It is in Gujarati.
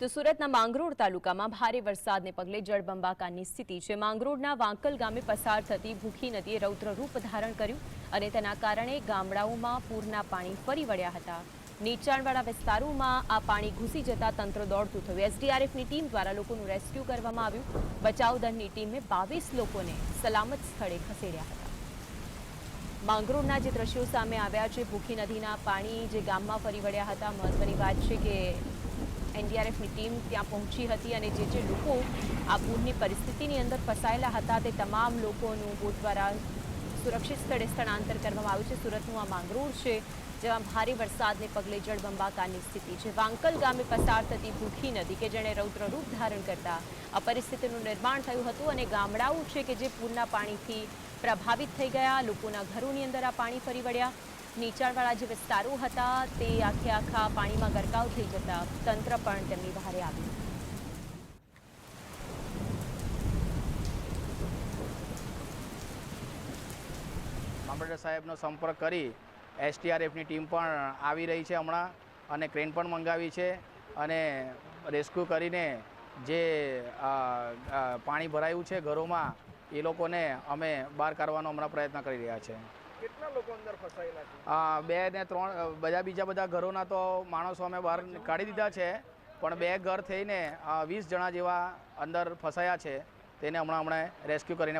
તો સુરતના માંગરોળ તાલુકામાં ભારે વરસાદને પગલે જળબંબાકારની સ્થિતિ છે. માંગરોળના વાંકલ ગામે પસાર થતી ભૂખી નદીએ રૌદ્રરૂપ ધારણ કર્યું અને તેના કારણે ગામડાઓમાં પૂરના પાણી ફરી વળ્યા હતા. નીચાણવાળા વિસ્તારોમાં આ પાણી ઘૂસી જતા તંત્ર દોડતું થયું. એસડીઆરએફની ટીમ દ્વારા લોકોનું રેસ્ક્યુ કરવામાં આવ્યું. બચાવ દળની ટીમે બાવીસ લોકોને સલામત સ્થળે ખસેડ્યા હતા. માંગરોળના જે દ્રશ્યો સામે આવ્યા છે, ભૂખી નદીના પાણી જે ગામમાં ફરી વળ્યા હતા, મહત્વની વાત છે કે એનડીઆરએફની ટીમ ત્યાં પહોંચી હતી અને જે જે લોકો આ પૂરની પરિસ્થિતિની અંદર ફસાયેલા હતા તે તમામ લોકોનું બોટ દ્વારા સુરક્ષિત સ્થળે સ્થળાંતર કરવામાં આવ્યું છે. સુરતનું આ માંગરોળ છે, જેમાં ભારે વરસાદને પગલે જળબંબાકારની સ્થિતિ છે. વાંકલ ગામે પસાર થતી ભૂખી નદી કે જેણે રૌદ્ર રૂપ ધારણ કરતા આ પરિસ્થિતિનું નિર્માણ થયું હતું અને ગામડાઓ છે કે જે પૂરના પાણીથી પ્રભાવિત થઈ ગયા, લોકોના ઘરોની અંદર આ પાણી ફરી વળ્યા. નીચાણવાળા જે વિસ્તારો હતા તે આખે આખા પાણીમાં ગરકાવ થઈ જતા તંત્ર પણ તેમની બહારે આવ્યું. કોમ્પ્યુટર સાહેબનો સંપર્ક કરી એસટીઆરએફની ટીમ પણ આવી રહી છે હમણાં અને ક્રેન પણ મંગાવી છે અને રેસ્ક્યુ કરીને જે પાણી ભરાયું છે ઘરોમાં, એ લોકોને અમે બહાર કાઢવાનો હમણાં પ્રયત્ન કરી રહ્યા છે. કેટલા બે ને ત્રણ બધા બીજા બધા ઘરોના તો માણસો અમે બહાર કાઢી દીધા છે. પણ બે ઘર થઈને વીસ જણા જેવા અંદર ફસાયા છે. તેને હમણાં હમણાં રેસ્ક્યુ કરીને